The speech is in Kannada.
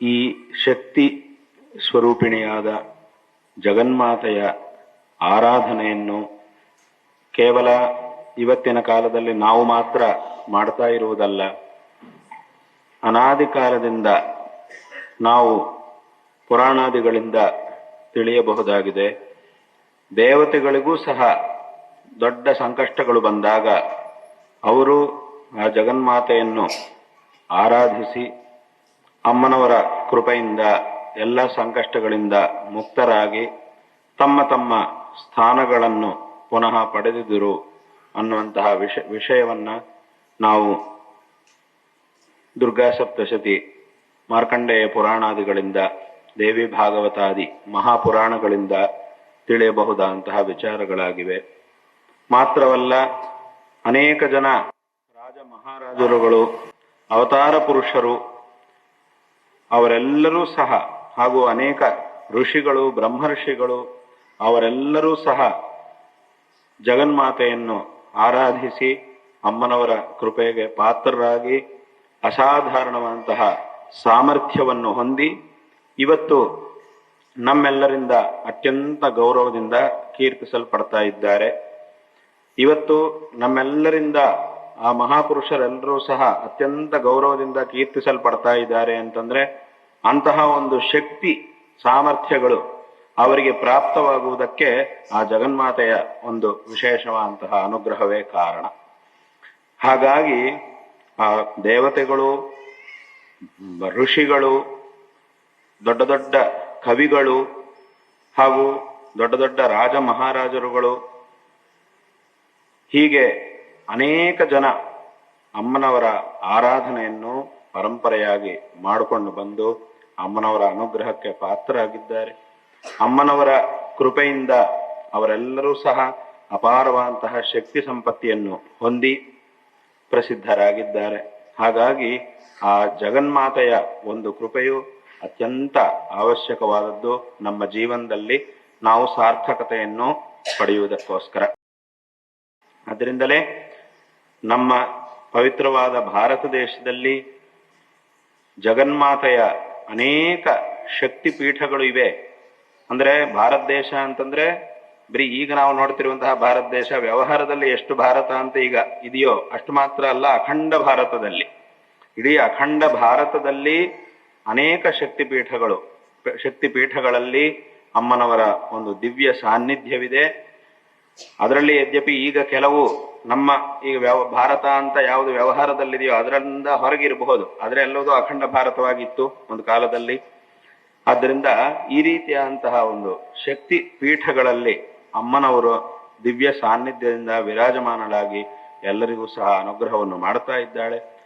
ಈ ಶಕ್ತಿ ಸ್ವರೂಪಿಣಿಯಾದ ಜಗನ್ಮಾತೆಯ ಆರಾಧನೆಯನ್ನು ಕೇವಲ ಇವತ್ತಿನ ಕಾಲದಲ್ಲಿ ನಾವು ಮಾತ್ರ ಮಾಡ್ತಾ ಇರುವುದಲ್ಲ, ಅನಾದಿ ಕಾಲದಿಂದ ನಾವು ಪುರಾಣಾದಿಗಳಿಂದ ತಿಳಿಯಬಹುದಾಗಿದೆ. ದೇವತೆಗಳಿಗೂ ಸಹ ದೊಡ್ಡ ಸಂಕಷ್ಟಗಳು ಬಂದಾಗ ಅವರು ಆ ಜಗನ್ಮಾತೆಯನ್ನು ಆರಾಧಿಸಿ ಅಮ್ಮನವರ ಕೃಪೆಯಿಂದ, ಎಲ್ಲ ಸಂಕಷ್ಟಗಳಿಂದ ಮುಕ್ತರಾಗಿ ತಮ್ಮ ತಮ್ಮ ಸ್ಥಾನಗಳನ್ನು ಪುನಃ ಪಡೆದಿದ್ದರು ಅನ್ನುವಂತಹ ವಿಷ, ವಿಷಯವನ್ನ ನಾವು ದುರ್ಗಾ ಸಪ್ತಶತಿ, ಮಾರ್ಕಂಡೇಯ ಪುರಾಣಾದಿಗಳಿಂದ, ದೇವಿ ಭಾಗವತಾದಿ ಮಹಾಪುರಾಣಗಳಿಂದ ತಿಳಿಯಬಹುದಾದಂತಹ ವಿಚಾರಗಳಾಗಿವೆ. ಮಾತ್ರವಲ್ಲ, ಅನೇಕ ಜನ ರಾಜ ಮಹಾರಾಜರುಗಳು, ಅವತಾರ ಪುರುಷರು ಅವರೆಲ್ಲರೂ ಸಹ ಹಾಗೂ ಅನೇಕ ಋಷಿಗಳು, ಬ್ರಹ್ಮರ್ಷಿಗಳು, ಅವರೆಲ್ಲರೂ ಸಹ ಜಗನ್ಮಾತೆಯನ್ನು ಆರಾಧಿಸಿ ಅಮ್ಮನವರ ಕೃಪೆಗೆ ಪಾತ್ರರಾಗಿ ಅಸಾಧಾರಣವಾದಂತಹ ಸಾಮರ್ಥ್ಯವನ್ನು ಹೊಂದಿ ಇವತ್ತು ನಮ್ಮೆಲ್ಲರಿಂದ ಅತ್ಯಂತ ಗೌರವದಿಂದ ಕೀರ್ತಿಸಲ್ಪಡ್ತಾ ಇದ್ದಾರೆ. ಇವತ್ತು ನಮ್ಮೆಲ್ಲರಿಂದ ಆ ಮಹಾಪುರುಷರೆಲ್ಲರೂ ಸಹ ಅತ್ಯಂತ ಗೌರವದಿಂದ ಕೀರ್ತಿಸಲ್ಪಡ್ತಾ ಇದ್ದಾರೆ ಅಂತಂದ್ರೆ ಅಂತಹ ಒಂದು ಶಕ್ತಿ, ಸಾಮರ್ಥ್ಯಗಳು ಅವರಿಗೆ ಪ್ರಾಪ್ತವಾಗುವುದಕ್ಕೆ ಆ ಜಗನ್ಮಾತೆಯ ಒಂದು ವಿಶೇಷವಾದಂತಹ ಅನುಗ್ರಹವೇ ಕಾರಣ. ಹಾಗಾಗಿ ಆ ದೇವತೆಗಳು ಋಷಿಗಳು, ದೊಡ್ಡ ದೊಡ್ಡ ಕವಿಗಳು ಹಾಗೂ ದೊಡ್ಡ ದೊಡ್ಡ ರಾಜ ಮಹಾರಾಜರುಗಳು ಹೀಗೆ ಅನೇಕ ಜನ ಅಮ್ಮನವರ ಆರಾಧನೆಯನ್ನು ಪರಂಪರೆಯಾಗಿ ಮಾಡಿಕೊಂಡು ಬಂದು ಅಮ್ಮನವರ ಅನುಗ್ರಹಕ್ಕೆ ಪಾತ್ರರಾಗಿದ್ದಾರೆ. ಅಮ್ಮನವರ ಕೃಪೆಯಿಂದ ಅವರೆಲ್ಲರೂ ಸಹ ಅಪಾರವಾದಂತಹ ಶಕ್ತಿ ಸಂಪತ್ತಿಯನ್ನು ಹೊಂದಿ ಪ್ರಸಿದ್ಧರಾಗಿದ್ದಾರೆ. ಹಾಗಾಗಿ ಆ ಜಗನ್ಮಾತೆಯ ಒಂದು ಕೃಪೆಯು ಅತ್ಯಂತ ಅವಶ್ಯಕವಾದದ್ದು ನಮ್ಮ ಜೀವನದಲ್ಲಿ ನಾವು ಸಾರ್ಥಕತೆಯನ್ನು ಪಡೆಯುವುದಕ್ಕೋಸ್ಕರ. ಅದರಿಂದಲೇ ನಮ್ಮ ಪವಿತ್ರವಾದ ಭಾರತ ದೇಶದಲ್ಲಿ ಜಗನ್ಮಾತೆಯ ಅನೇಕ ಶಕ್ತಿ ಪೀಠಗಳು ಇವೆ. ಅಂದ್ರೆ ಭಾರತ ದೇಶ ಅಂತಂದ್ರೆ ಬರೀ ಈಗ ನಾವು ನೋಡ್ತಿರುವಂತಹ ಭಾರತ ದೇಶ, ವ್ಯವಹಾರದಲ್ಲಿ ಎಷ್ಟು ಭಾರತ ಅಂತ ಈಗ ಇದೆಯೋ ಅಷ್ಟು ಮಾತ್ರ ಅಲ್ಲ, ಅಖಂಡ ಭಾರತದಲ್ಲಿ. ಇಡೀ ಅಖಂಡ ಭಾರತದಲ್ಲಿ ಅನೇಕ ಶಕ್ತಿ ಪೀಠಗಳು ಶಕ್ತಿ ಪೀಠಗಳಲ್ಲಿ ಅಮ್ಮನವರ ಒಂದು ದಿವ್ಯ ಸಾನ್ನಿಧ್ಯವಿದೆ. ಅದರಲ್ಲಿ ಯದ್ಯಪಿ ಈಗ ಕೆಲವು ನಮ್ಮ ಈಗ ವ್ಯವ, ಭಾರತ ಅಂತ ಯಾವುದು ವ್ಯವಹಾರದಲ್ಲಿದೆಯೋ ಅದರಿಂದ ಹೊರಗಿರಬಹುದು. ಆದ್ರೆ ಎಲ್ಲದೂ ಅಖಂಡ ಭಾರತವಾಗಿತ್ತು ಒಂದು ಕಾಲದಲ್ಲಿ. ಆದ್ದರಿಂದ ಈ ರೀತಿಯಾದಂತಹ ಒಂದು ಶಕ್ತಿ ಪೀಠಗಳಲ್ಲಿ ಅಮ್ಮನವರು ದಿವ್ಯ ಸಾನ್ನಿಧ್ಯದಿಂದ ವಿರಾಜಮಾನಳಾಗಿ ಎಲ್ಲರಿಗೂ ಸಹ ಅನುಗ್ರಹವನ್ನು ಮಾಡ್ತಾ ಇದ್ದಾಳೆ.